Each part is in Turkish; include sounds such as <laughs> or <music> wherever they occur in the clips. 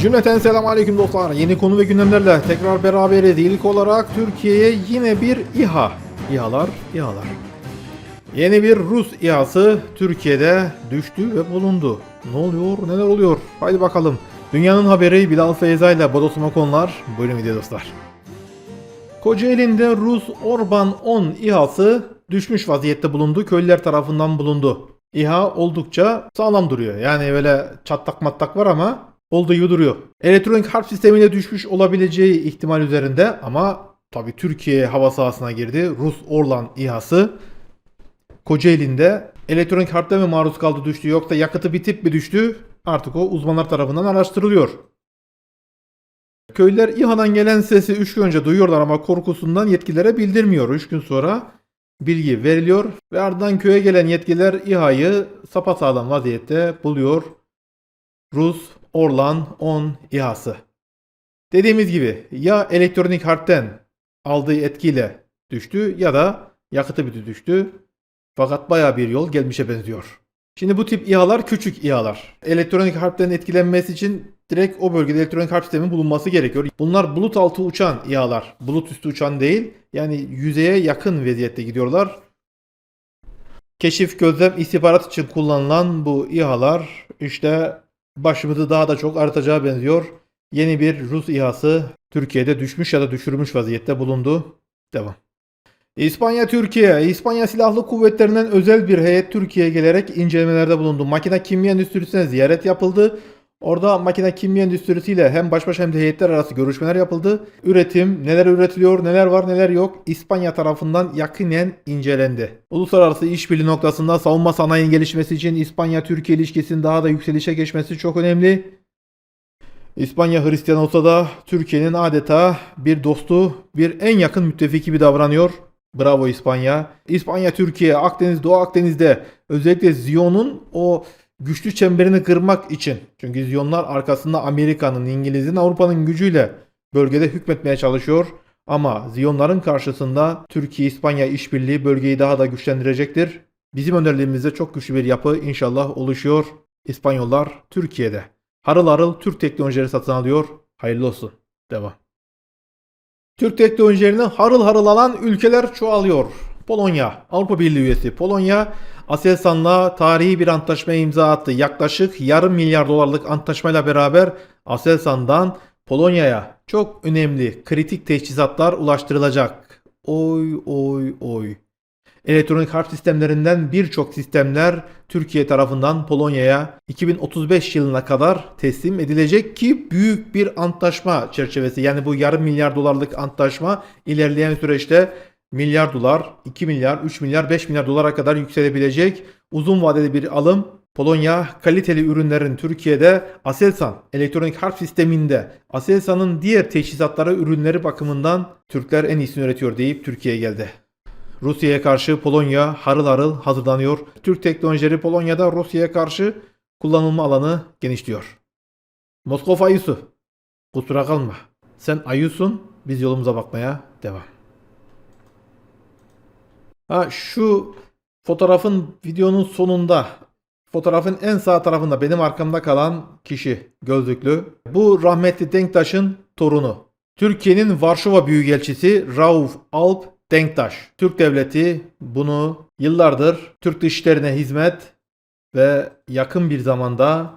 Cümleten selamun aleyküm dostlar. Yeni konu ve gündemlerle tekrar beraberiz. İlk olarak Türkiye'ye yine bir İHA. İHA'lar, İHA'lar. Yeni bir Rus İHA'sı Türkiye'de düştü ve bulundu. Ne oluyor, neler oluyor? Haydi bakalım. Dünyanın haberi Bilal Feyza ile Bodosuma konular. Buyurun video dostlar. Kocaeli'nde Rus Orban 10 İHA'sı düşmüş vaziyette bulundu. Köylüler tarafından bulundu. İHA oldukça sağlam duruyor. Yani böyle çatlak mattak var ama olduğu gibi duruyor. Elektronik harp sistemiyle düşmüş olabileceği ihtimal üzerinde ama tabi Türkiye hava sahasına girdi. Rus Orlan İHA'sı Kocaeli'nde elektronik harpte mi maruz kaldı düştü yoksa yakıtı bitip mi düştü? Artık o uzmanlar tarafından araştırılıyor. Köylüler İHA'dan gelen sesi 3 gün önce duyuyorlar ama korkusundan yetkililere bildirmiyor. 3 gün sonra bilgi veriliyor ve ardından köye gelen yetkililer İHA'yı sapasağlam vaziyette buluyor. Rus Orlan 10 İHA'sı. Dediğimiz gibi ya elektronik harpten aldığı etkiyle düştü ya da yakıtı biti düştü. Fakat baya bir yol gelmişe benziyor. Şimdi bu tip İHA'lar küçük İHA'lar. Elektronik harpten etkilenmesi için direkt o bölgede elektronik harp sistemi bulunması gerekiyor. Bunlar bulut altı uçan İHA'lar. Bulut üstü uçan değil. Yani yüzeye yakın vaziyette gidiyorlar. Keşif, gözlem, istihbarat için kullanılan bu İHA'lar işte başımızı daha da çok artacağı benziyor. Yeni bir Rus İHA'sı Türkiye'de düşmüş ya da düşürmüş vaziyette bulundu. Devam. İspanya Türkiye. İspanya Silahlı Kuvvetlerinden özel bir heyet Türkiye'ye gelerek incelemelerde bulundu. Makine kimya endüstrisine ziyaret yapıldı. Orada makine kimya endüstrisiyle hem baş başa hem de heyetler arası görüşmeler yapıldı. Üretim, neler üretiliyor, neler var, neler yok İspanya tarafından yakinen incelendi. Uluslararası işbirliği noktasında savunma sanayinin gelişmesi için İspanya-Türkiye ilişkisinin daha da yükselişe geçmesi çok önemli. İspanya Hristiyan olsa da Türkiye'nin adeta bir dostu, bir en yakın müttefiki gibi davranıyor. Bravo İspanya. İspanya, Türkiye, Akdeniz, Doğu Akdeniz'de özellikle Ziyon'un o güçlü çemberini kırmak için. Çünkü Ziyonlar arkasında Amerika'nın, İngiliz'in, Avrupa'nın gücüyle bölgede hükmetmeye çalışıyor. Ama Ziyonların karşısında Türkiye-İspanya işbirliği bölgeyi daha da güçlendirecektir. Bizim önerilerimizde çok güçlü bir yapı inşallah oluşuyor. İspanyollar Türkiye'de. Harıl harıl Türk teknolojileri satın alıyor. Hayırlı olsun. Devam. Türk teknolojilerini harıl harıl alan ülkeler çoğalıyor. Polonya, Avrupa Birliği üyesi Polonya, Aselsan'la tarihi bir antlaşmaya imza attı. Yaklaşık yarım milyar dolarlık antlaşmayla beraber Aselsan'dan Polonya'ya çok önemli kritik teçhizatlar ulaştırılacak. Oy oy oy. Elektronik harp sistemlerinden birçok sistemler Türkiye tarafından Polonya'ya 2035 yılına kadar teslim edilecek ki büyük bir antlaşma çerçevesi. Yani bu yarım milyar dolarlık antlaşma ilerleyen süreçte milyar dolar, 2 milyar, 3 milyar, 5 milyar dolara kadar yükselebilecek uzun vadeli bir alım. Polonya kaliteli ürünlerin Türkiye'de Aselsan elektronik harp sisteminde Aselsan'ın diğer teçhizatları ürünleri bakımından Türkler en iyisini üretiyor deyip Türkiye'ye geldi. Rusya'ya karşı Polonya harıl harıl hazırlanıyor. Türk teknolojileri Polonya'da Rusya'ya karşı kullanılma alanı genişliyor. Moskova ayısı. Kusura kalma. Sen ayısun, biz yolumuza bakmaya devam. Ha şu fotoğrafın videonun sonunda fotoğrafın en sağ tarafında benim arkamda kalan kişi gözlüklü. Bu rahmetli Denktaş'ın torunu. Türkiye'nin Varşova Büyükelçisi Rauf Alp Denktaş. Türk devleti bunu yıllardır Türk dışişlerine hizmet ve yakın bir zamanda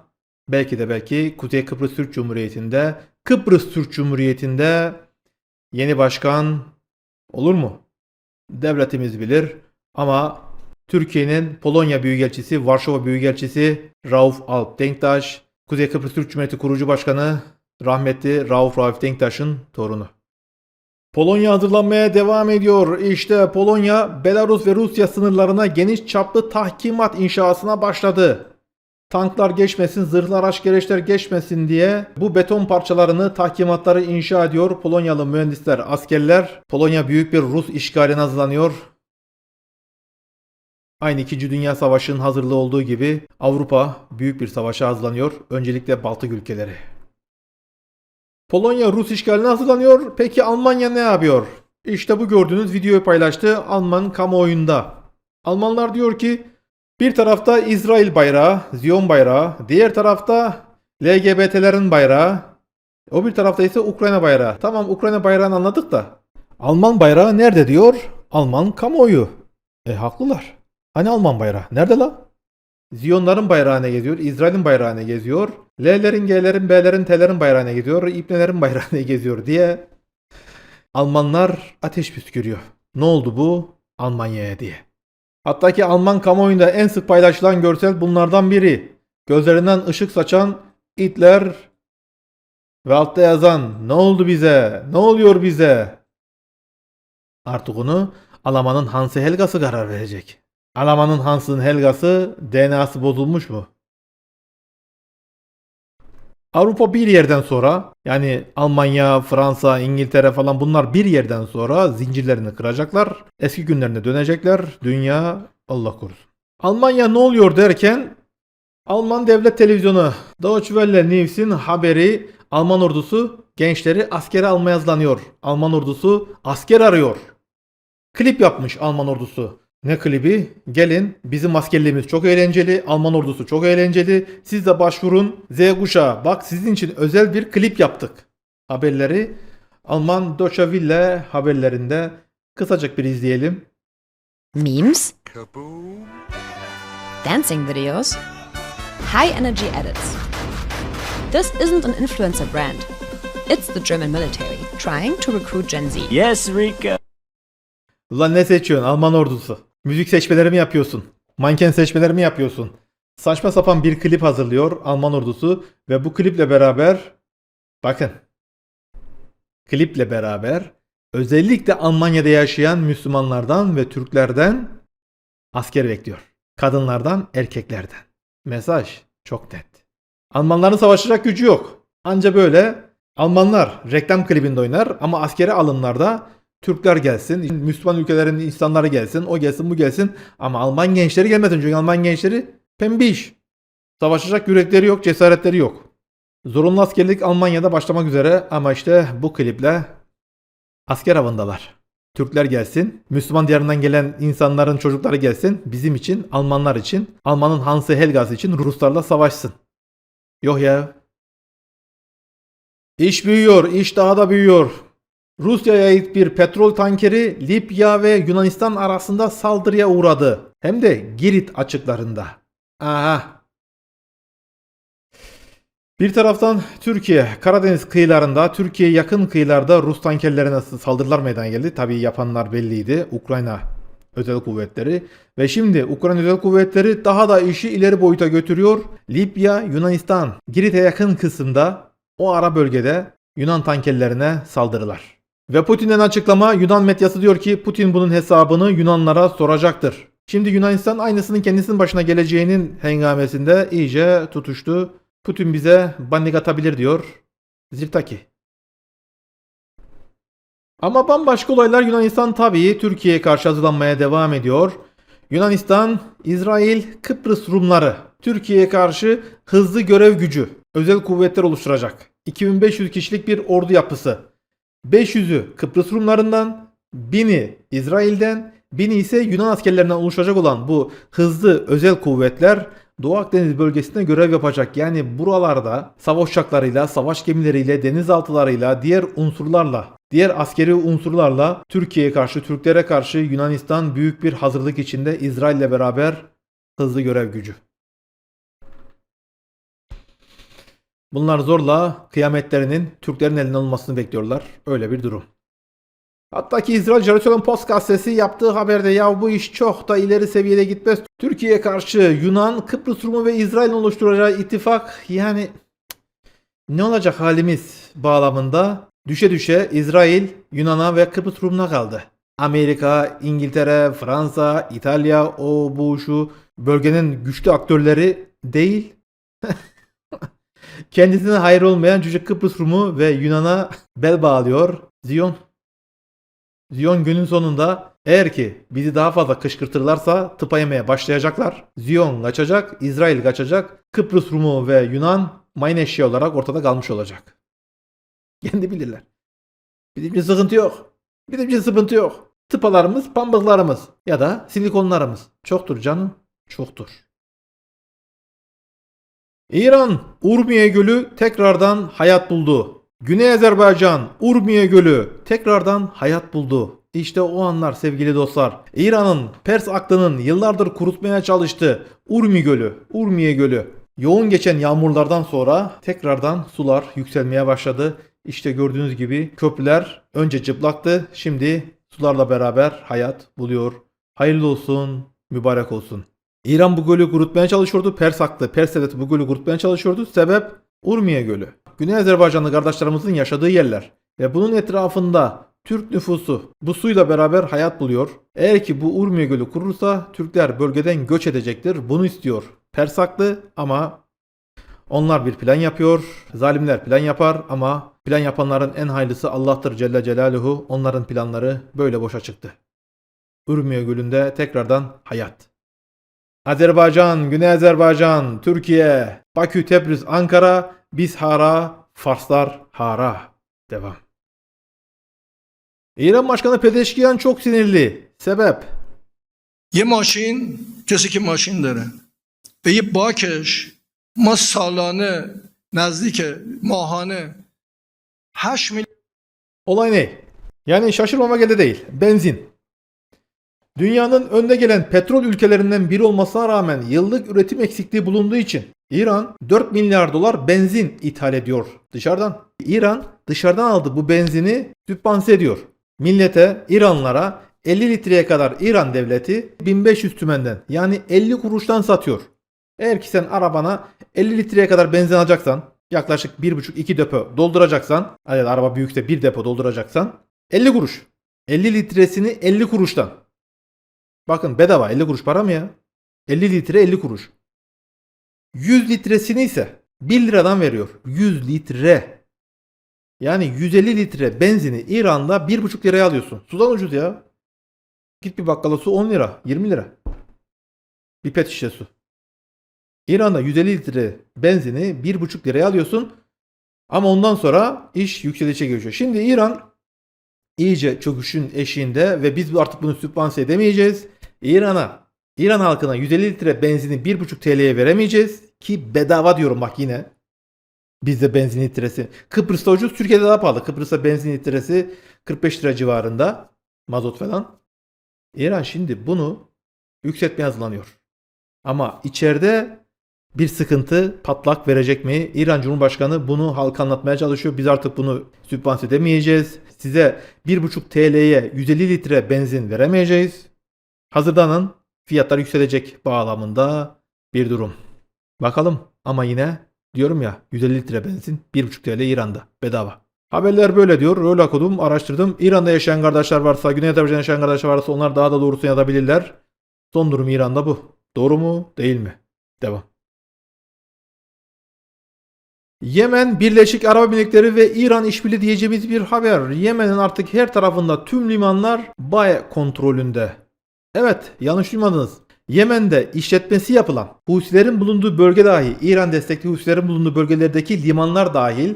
belki de belki Kuzey Kıbrıs Türk Cumhuriyeti'nde Kıbrıs Türk Cumhuriyeti'nde yeni başkan olur mu? Devletimiz bilir ama Türkiye'nin Polonya Büyükelçisi, Varşova Büyükelçisi Rauf Alp Denktaş, Kuzey Kıbrıs Türk Cumhuriyeti kurucu başkanı rahmetli Rauf Rauf Denktaş'ın torunu. Polonya hazırlanmaya devam ediyor. İşte Polonya, Belarus ve Rusya sınırlarına geniş çaplı tahkimat inşasına başladı. Tanklar geçmesin, zırhlı araç gereçler geçmesin diye bu beton parçalarını, tahkimatları inşa ediyor Polonyalı mühendisler, askerler. Polonya büyük bir Rus işgaline hazırlanıyor. Aynı 2. Dünya Savaşı'nın hazırlığı olduğu gibi Avrupa büyük bir savaşa hazırlanıyor. Öncelikle Baltık ülkeleri. Polonya Rus işgaline hazırlanıyor. Peki Almanya ne yapıyor? İşte bu gördüğünüz videoyu paylaştı Alman kamuoyunda. Almanlar diyor ki bir tarafta İsrail bayrağı, Ziyon bayrağı, diğer tarafta LGBT'lerin bayrağı, O bir tarafta ise Ukrayna bayrağı. Tamam Ukrayna bayrağını anladık da. Alman bayrağı nerede diyor? Alman kamuoyu. E haklılar. Hani Alman bayrağı? Nerede la? Ziyonların bayrağına geziyor. İsrail'in bayrağına geziyor. L'lerin, G'lerin, B'lerin, T'lerin bayrağına geziyor. İbnelerin bayrağına geziyor diye Almanlar ateş püskürüyor. Ne oldu bu? Almanya'ya diye. Hatta ki Alman kamuoyunda en sık paylaşılan görsel bunlardan biri. Gözlerinden ışık saçan Hitler ve altta yazan ne oldu bize? Ne oluyor bize? Artık onu Alman'ın Hansı Helgası karar verecek. Alman'ın Hans'ın Helgası DNA'sı bozulmuş mu? Avrupa bir yerden sonra yani Almanya, Fransa, İngiltere falan bunlar bir yerden sonra zincirlerini kıracaklar. Eski günlerine dönecekler. Dünya Allah korusun. Almanya ne oluyor derken Alman devlet televizyonu Deutsche Welle News'in haberi Alman ordusu gençleri askere almaya hazırlanıyor. Alman ordusu asker arıyor. Klip yapmış Alman ordusu. Ne klibi? Gelin bizim askerliğimiz çok eğlenceli. Alman ordusu çok eğlenceli. Siz de başvurun Z kuşağı. Bak sizin için özel bir klip yaptık. Haberleri Alman Deutsche Welle haberlerinde kısacık bir izleyelim. Memes, Kaboom! dancing videos, high energy edits. This isn't an influencer brand. It's the German military trying to recruit Gen Z. Yes, Rika. Ulan ne seçiyorsun Alman ordusu? Müzik seçmeleri mi yapıyorsun? Manken seçmeleri mi yapıyorsun? Saçma sapan bir klip hazırlıyor Alman ordusu ve bu kliple beraber bakın kliple beraber özellikle Almanya'da yaşayan Müslümanlardan ve Türklerden asker bekliyor. Kadınlardan, erkeklerden. Mesaj çok net. Almanların savaşacak gücü yok. Anca böyle Almanlar reklam klibinde oynar ama askeri alımlarda Türkler gelsin, Müslüman ülkelerin insanları gelsin, o gelsin, bu gelsin. Ama Alman gençleri gelmesin çünkü Alman gençleri pembiş. Savaşacak yürekleri yok, cesaretleri yok. Zorunlu askerlik Almanya'da başlamak üzere ama işte bu kliple asker avındalar. Türkler gelsin, Müslüman diyarından gelen insanların çocukları gelsin, bizim için, Almanlar için, Almanın Hansı Helgası için Ruslarla savaşsın. Yok ya. İş büyüyor, iş daha da büyüyor. Rusya'ya ait bir petrol tankeri Libya ve Yunanistan arasında saldırıya uğradı. Hem de Girit açıklarında. Aha. Bir taraftan Türkiye, Karadeniz kıyılarında, Türkiye yakın kıyılarda Rus tankerlerine saldırılar meydana geldi. Tabii yapanlar belliydi. Ukrayna özel kuvvetleri. Ve şimdi Ukrayna özel kuvvetleri daha da işi ileri boyuta götürüyor. Libya, Yunanistan, Girit'e yakın kısımda o ara bölgede Yunan tankerlerine saldırılar. Ve Putin'den açıklama Yunan medyası diyor ki Putin bunun hesabını Yunanlara soracaktır. Şimdi Yunanistan aynısının kendisinin başına geleceğinin hengamesinde iyice tutuştu. Putin bize bandik atabilir diyor. Zirtaki. Ama bambaşka olaylar Yunanistan tabii Türkiye'ye karşı hazırlanmaya devam ediyor. Yunanistan, İsrail, Kıbrıs Rumları Türkiye'ye karşı hızlı görev gücü, özel kuvvetler oluşturacak. 2500 kişilik bir ordu yapısı. 500'ü Kıbrıs Rumlarından, 1000'i İsrail'den, 1000'i ise Yunan askerlerinden oluşacak olan bu hızlı özel kuvvetler Doğu Akdeniz bölgesinde görev yapacak. Yani buralarda savaş uçaklarıyla, savaş gemileriyle, denizaltılarıyla, diğer unsurlarla, diğer askeri unsurlarla Türkiye'ye karşı, Türklere karşı Yunanistan büyük bir hazırlık içinde İsrail ile beraber hızlı görev gücü. Bunlar zorla kıyametlerinin Türklerin elinden olmasını bekliyorlar. Öyle bir durum. Hatta ki İsrail Jerusalem Post gazetesi yaptığı haberde ya bu iş çok da ileri seviyede gitmez. Türkiye'ye karşı Yunan, Kıbrıs Rumu ve İsrail'in oluşturacağı ittifak yani ne olacak halimiz bağlamında düşe düşe İsrail, Yunan'a ve Kıbrıs Rum'una kaldı. Amerika, İngiltere, Fransa, İtalya, o bu şu bölgenin güçlü aktörleri değil. <laughs> Kendisine hayır olmayan Cüce Kıbrıs Rumu ve Yunan'a bel bağlıyor. Ziyon Ziyon günün sonunda eğer ki bizi daha fazla kışkırtırlarsa tıpa yemeye başlayacaklar. Ziyon kaçacak, İsrail kaçacak, Kıbrıs Rumu ve Yunan mayın eşya olarak ortada kalmış olacak. Kendi bilirler. Bizim için sıkıntı yok. Bizim için sıkıntı yok. Tıpalarımız, pambıklarımız ya da silikonlarımız. Çoktur canım, çoktur. İran, Urmiye Gölü tekrardan hayat buldu. Güney Azerbaycan, Urmiye Gölü tekrardan hayat buldu. İşte o anlar sevgili dostlar. İran'ın Pers aklının yıllardır kurutmaya çalıştığı Urmi Gölü, Urmiye Gölü. Yoğun geçen yağmurlardan sonra tekrardan sular yükselmeye başladı. İşte gördüğünüz gibi köprüler önce çıplaktı. Şimdi sularla beraber hayat buluyor. Hayırlı olsun, mübarek olsun. İran bu gölü kurutmaya çalışıyordu. Pers aklı, Pers devleti bu gölü kurutmaya çalışıyordu. Sebep Urmiye Gölü. Güney Azerbaycanlı kardeşlerimizin yaşadığı yerler ve bunun etrafında Türk nüfusu bu suyla beraber hayat buluyor. Eğer ki bu Urmiye Gölü kurursa Türkler bölgeden göç edecektir. Bunu istiyor. Pers haklı ama onlar bir plan yapıyor. Zalimler plan yapar ama plan yapanların en hayırlısı Allah'tır Celle Celaluhu. Onların planları böyle boşa çıktı. Urmiye Gölü'nde tekrardan hayat. Azerbaycan, Güney Azerbaycan, Türkiye, Bakü, Tebriz, Ankara, biz hara, Farslar hara. Devam. İran Başkanı Pezeşkiyan çok sinirli. Sebep? Ye maşin, kesi maşin dere. Ve ye bakeş, mas salane, nezdike, mahane, haş Olay ne? Yani şaşırmama gede değil. Benzin. Dünyanın önde gelen petrol ülkelerinden biri olmasına rağmen yıllık üretim eksikliği bulunduğu için İran 4 milyar dolar benzin ithal ediyor dışarıdan. İran dışarıdan aldı bu benzini sübvanse ediyor. Millete, İranlara 50 litreye kadar İran devleti 1500 tümenden yani 50 kuruştan satıyor. Eğer ki sen arabana 50 litreye kadar benzin alacaksan yaklaşık 1,5-2 depo dolduracaksan yani araba büyükse 1 depo dolduracaksan 50 kuruş. 50 litresini 50 kuruştan. Bakın bedava 50 kuruş para mı ya? 50 litre 50 kuruş. 100 litresini ise 1 liradan veriyor. 100 litre. Yani 150 litre benzini İran'da 1,5 liraya alıyorsun. Sudan ucuz ya. Git bir bakkala su 10 lira, 20 lira. Bir pet şişe su. İran'da 150 litre benzini 1,5 liraya alıyorsun. Ama ondan sonra iş yükselişe geçiyor. Şimdi İran iyice çöküşün eşiğinde ve biz artık bunu sübvanse edemeyeceğiz. İran'a, İran halkına 150 litre benzini 1,5 TL'ye veremeyeceğiz. Ki bedava diyorum bak yine. Bizde benzin litresi. Kıbrıs'ta ucuz, Türkiye'de daha pahalı. Kıbrıs'ta benzin litresi 45 lira civarında. Mazot falan. İran şimdi bunu yükseltmeye hazırlanıyor. Ama içeride bir sıkıntı patlak verecek mi? İran Cumhurbaşkanı bunu halka anlatmaya çalışıyor. Biz artık bunu sübvanse edemeyeceğiz. Size 1,5 TL'ye 150 litre benzin veremeyeceğiz. Hazırdanın fiyatlar yükselecek bağlamında bir durum. Bakalım ama yine diyorum ya 150 litre benzin 1,5 TL İran'da bedava. Haberler böyle diyor. Öyle okudum, araştırdım. İran'da yaşayan kardeşler varsa, Güney Azerbaycan'da yaşayan kardeşler varsa onlar daha da doğrusunu yazabilirler. Son durum İran'da bu. Doğru mu, değil mi? Devam. Yemen, Birleşik Arap Emirlikleri ve İran işbirliği diyeceğimiz bir haber. Yemen'in artık her tarafında tüm limanlar BAE kontrolünde. Evet, yanlış duymadınız. Yemen'de işletmesi yapılan Husilerin bulunduğu bölge dahi, İran destekli Husilerin bulunduğu bölgelerdeki limanlar dahil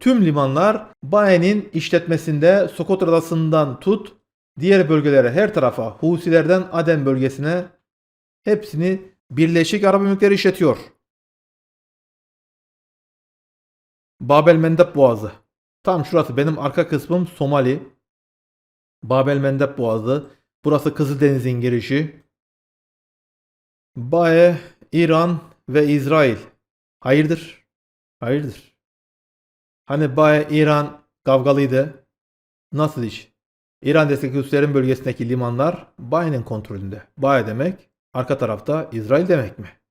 tüm limanlar BAE'nin işletmesinde Sokotr Adası'ndan tut diğer bölgelere her tarafa Husilerden Aden bölgesine hepsini Birleşik Arap Emirlikleri işletiyor. Babel Mendeb Boğazı. Tam şurası benim arka kısmım Somali. Babel Mendeb Boğazı. Burası Kızıldeniz'in girişi. Bae, İran ve İsrail. Hayırdır? Hayırdır? Hani Bae, İran kavgalıydı. Nasıl iş? İran destekli Hüslerin bölgesindeki limanlar Bae'nin kontrolünde. Bae demek arka tarafta İsrail demek mi?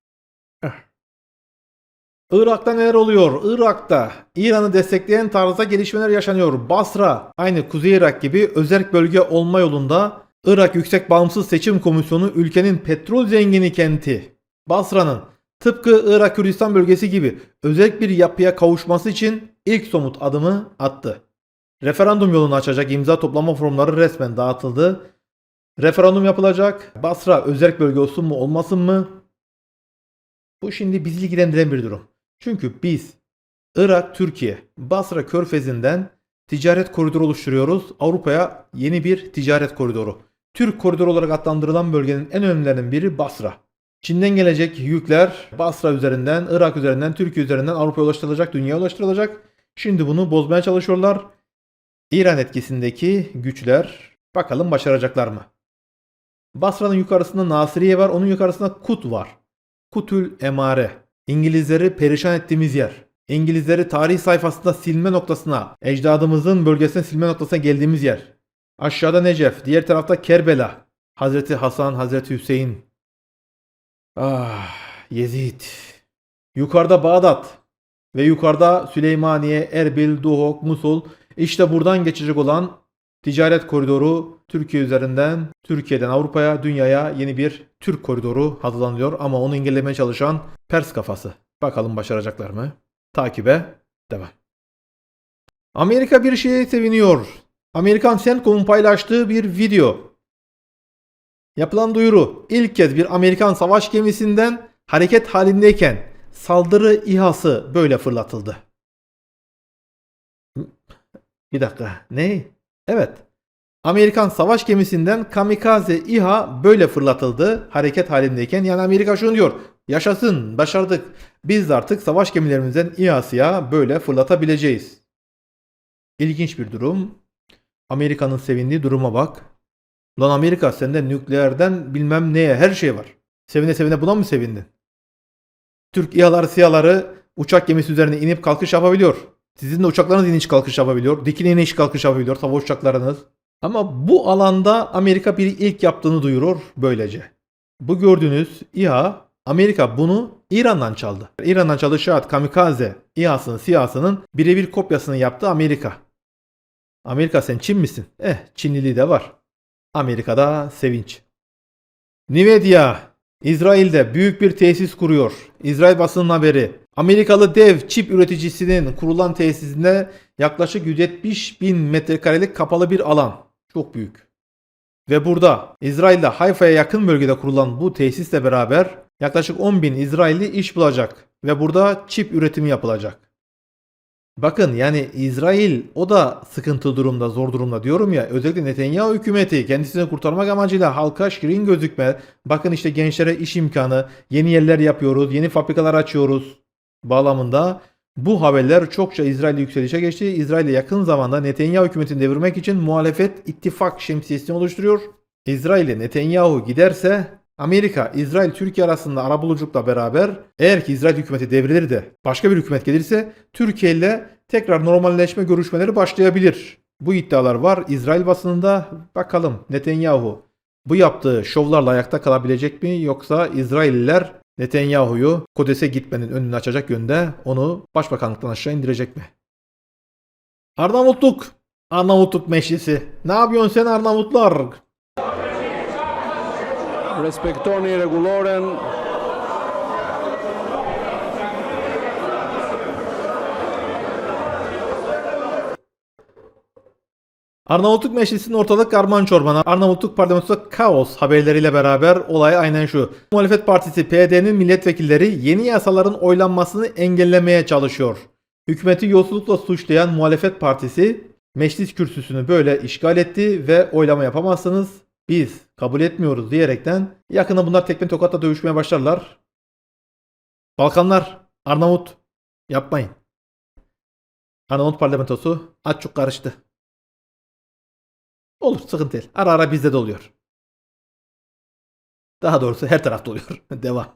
Irak'ta neler oluyor? Irak'ta İran'ı destekleyen tarzda gelişmeler yaşanıyor. Basra aynı Kuzey Irak gibi özerk bölge olma yolunda Irak Yüksek Bağımsız Seçim Komisyonu ülkenin petrol zengini kenti Basra'nın tıpkı Irak Kürdistan bölgesi gibi özerk bir yapıya kavuşması için ilk somut adımı attı. Referandum yolunu açacak imza toplama formları resmen dağıtıldı. Referandum yapılacak. Basra özerk bölge olsun mu olmasın mı? Bu şimdi bizi ilgilendiren bir durum. Çünkü biz Irak, Türkiye, Basra Körfezi'nden ticaret koridoru oluşturuyoruz. Avrupa'ya yeni bir ticaret koridoru. Türk koridoru olarak adlandırılan bölgenin en önemlilerinden biri Basra. Çin'den gelecek yükler Basra üzerinden, Irak üzerinden, Türkiye üzerinden Avrupa'ya ulaştırılacak, dünyaya ulaştırılacak. Şimdi bunu bozmaya çalışıyorlar. İran etkisindeki güçler bakalım başaracaklar mı? Basra'nın yukarısında Nasiriye var, onun yukarısında Kut var. Kutül Emare. İngilizleri perişan ettiğimiz yer. İngilizleri tarih sayfasında silme noktasına, ecdadımızın bölgesine silme noktasına geldiğimiz yer. Aşağıda Necef, diğer tarafta Kerbela. Hazreti Hasan, Hazreti Hüseyin. Ah, Yezid. Yukarıda Bağdat ve yukarıda Süleymaniye, Erbil, Duhok, Musul. İşte buradan geçecek olan ticaret koridoru Türkiye üzerinden Türkiye'den Avrupa'ya, dünyaya yeni bir Türk koridoru hazırlanıyor ama onu engellemeye çalışan Pers kafası. Bakalım başaracaklar mı? Takibe devam. Amerika bir şeye seviniyor. Amerikan Centcom'un paylaştığı bir video. Yapılan duyuru ilk kez bir Amerikan savaş gemisinden hareket halindeyken saldırı İHA'sı böyle fırlatıldı. Bir dakika. Ne? Evet. Amerikan savaş gemisinden kamikaze İHA böyle fırlatıldı hareket halindeyken. Yani Amerika şunu diyor. Yaşasın, başardık. Biz artık savaş gemilerimizden İHA'sıya böyle fırlatabileceğiz. İlginç bir durum. Amerika'nın sevindiği duruma bak. Lan Amerika sende nükleerden bilmem neye her şey var. Sevine sevine buna mı sevindin? Türk İHA'ları SİHA'ları uçak gemisi üzerine inip kalkış yapabiliyor. Sizin de uçaklarınız iniş kalkış yapabiliyor. Dikine iniş kalkış yapabiliyor. Savaş uçaklarınız. Ama bu alanda Amerika bir ilk yaptığını duyurur böylece. Bu gördüğünüz İHA Amerika bunu İran'dan çaldı. İran'dan çaldığı Şahat Kamikaze İHA'sının SİHA'sının birebir kopyasını yaptı Amerika. Amerika sen Çin misin? Eh Çinliliği de var. Amerika'da sevinç. Nvidia İsrail'de büyük bir tesis kuruyor. İsrail basının haberi. Amerikalı dev çip üreticisinin kurulan tesisinde yaklaşık 170 bin metrekarelik kapalı bir alan. Çok büyük. Ve burada İsrail'de Hayfa'ya yakın bölgede kurulan bu tesisle beraber yaklaşık 10 bin İsrailli iş bulacak. Ve burada çip üretimi yapılacak. Bakın yani İsrail o da sıkıntı durumda, zor durumda diyorum ya. Özellikle Netanyahu hükümeti kendisini kurtarmak amacıyla halka şirin gözükme. Bakın işte gençlere iş imkanı, yeni yerler yapıyoruz, yeni fabrikalar açıyoruz bağlamında bu haberler çokça İsrail'de yükselişe geçti. İsrail'e yakın zamanda Netanyahu hükümetini devirmek için muhalefet ittifak şemsiyesini oluşturuyor. İsrail'e Netanyahu giderse Amerika, İsrail, Türkiye arasında arabuluculukla beraber eğer ki İsrail hükümeti devrilir de başka bir hükümet gelirse Türkiye ile tekrar normalleşme görüşmeleri başlayabilir. Bu iddialar var İsrail basınında. Bakalım Netanyahu bu yaptığı şovlarla ayakta kalabilecek mi yoksa İsrailliler Netanyahu'yu Kodes'e gitmenin önünü açacak yönde onu başbakanlıktan aşağı indirecek mi? Arnavutluk. Arnavutluk meclisi. Ne yapıyorsun sen Arnavutlar? Respektoni rregulloren. Arnavutluk Meclisi'nin ortalık karman çorman. Arnavutluk parlamentosunda kaos haberleriyle beraber olay aynen şu. Muhalefet Partisi PD'nin milletvekilleri yeni yasaların oylanmasını engellemeye çalışıyor. Hükümeti yolsuzlukla suçlayan muhalefet partisi meclis kürsüsünü böyle işgal etti ve oylama yapamazsınız. Biz kabul etmiyoruz diyerekten yakında bunlar tekme tokatla dövüşmeye başlarlar. Balkanlar, Arnavut yapmayın. Arnavut parlamentosu aç çok karıştı. Olur sıkıntı değil. Ara ara bizde de oluyor. Daha doğrusu her tarafta oluyor. <laughs> Devam.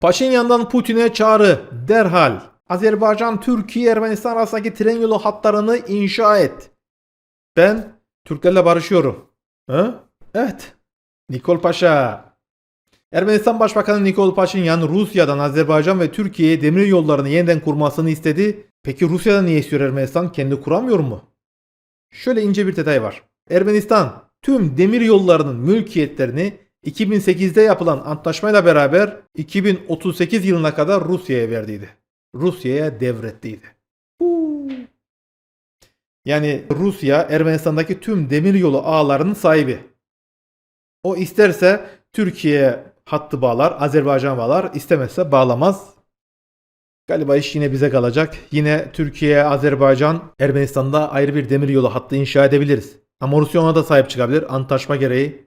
Paşinyan'dan Putin'e çağrı. Derhal. Azerbaycan, Türkiye, Ermenistan arasındaki tren yolu hatlarını inşa et. Ben Türklerle barışıyorum. Ha? Evet. Nikol Paşa. Ermenistan Başbakanı Nikol Paşinyan Rusya'dan Azerbaycan ve Türkiye'ye demir yollarını yeniden kurmasını istedi. Peki Rusya'da niye istiyor Ermenistan? Kendi kuramıyor mu? Şöyle ince bir detay var. Ermenistan tüm demir yollarının mülkiyetlerini 2008'de yapılan antlaşmayla beraber 2038 yılına kadar Rusya'ya verdiydi. Rusya'ya devrettiydi. Yani Rusya Ermenistan'daki tüm demiryolu ağlarının sahibi. O isterse Türkiye hattı bağlar, Azerbaycan bağlar, istemezse bağlamaz. Galiba iş yine bize kalacak. Yine Türkiye, Azerbaycan, Ermenistan'da ayrı bir demiryolu hattı inşa edebiliriz. Ama Rusya ona da sahip çıkabilir antlaşma gereği.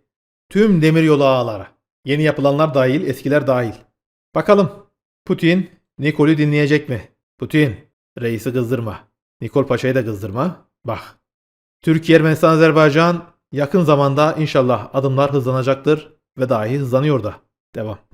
Tüm demiryolu ağları. Yeni yapılanlar dahil, eskiler dahil. Bakalım Putin Nikol'ü dinleyecek mi? Putin, reisi kızdırma. Nikol Paşa'yı da kızdırma. Bak. Türkiye, Ermenistan, Azerbaycan yakın zamanda inşallah adımlar hızlanacaktır ve dahi hızlanıyor da. Devam.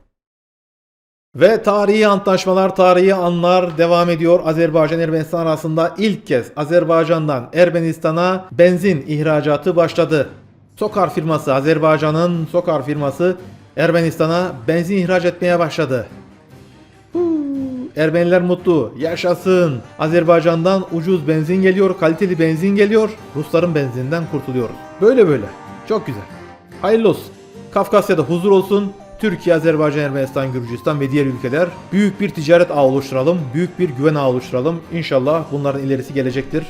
Ve tarihi antlaşmalar, tarihi anlar devam ediyor. Azerbaycan Ermenistan arasında ilk kez Azerbaycan'dan Ermenistan'a benzin ihracatı başladı. Sokar firması Azerbaycan'ın Sokar firması Ermenistan'a benzin ihraç etmeye başladı. Ermeniler mutlu. Yaşasın. Azerbaycan'dan ucuz benzin geliyor, kaliteli benzin geliyor. Rusların benzininden kurtuluyoruz. Böyle böyle. Çok güzel. Hayırlı olsun. Kafkasya'da huzur olsun. Türkiye, Azerbaycan, Ermenistan, Gürcistan ve diğer ülkeler büyük bir ticaret ağı oluşturalım. Büyük bir güven ağı oluşturalım. İnşallah bunların ilerisi gelecektir.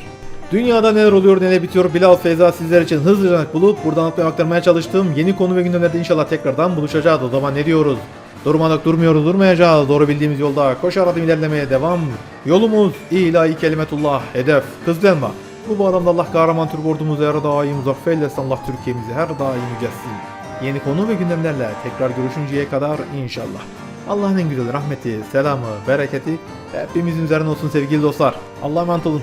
Dünyada neler oluyor neler bitiyor Bilal Feyza sizler için hızlıca bulup buradan atmaya aktarmaya çalıştığım yeni konu ve gündemlerde inşallah tekrardan buluşacağız. O zaman ne diyoruz? Durmadık durmuyoruz durmayacağız. Doğru bildiğimiz yolda koşar adım ilerlemeye devam. Yolumuz ilahi kelimetullah hedef kızlanma. Bu bağlamda Allah kahraman Türk ordumuzu her daim muzaffer eylesin. Allah Türkiye'mizi her daim yücelsin. Yeni konu ve gündemlerle tekrar görüşünceye kadar inşallah. Allah'ın en güzel rahmeti, selamı, bereketi hepimizin üzerine olsun sevgili dostlar. Allah'a emanet olun.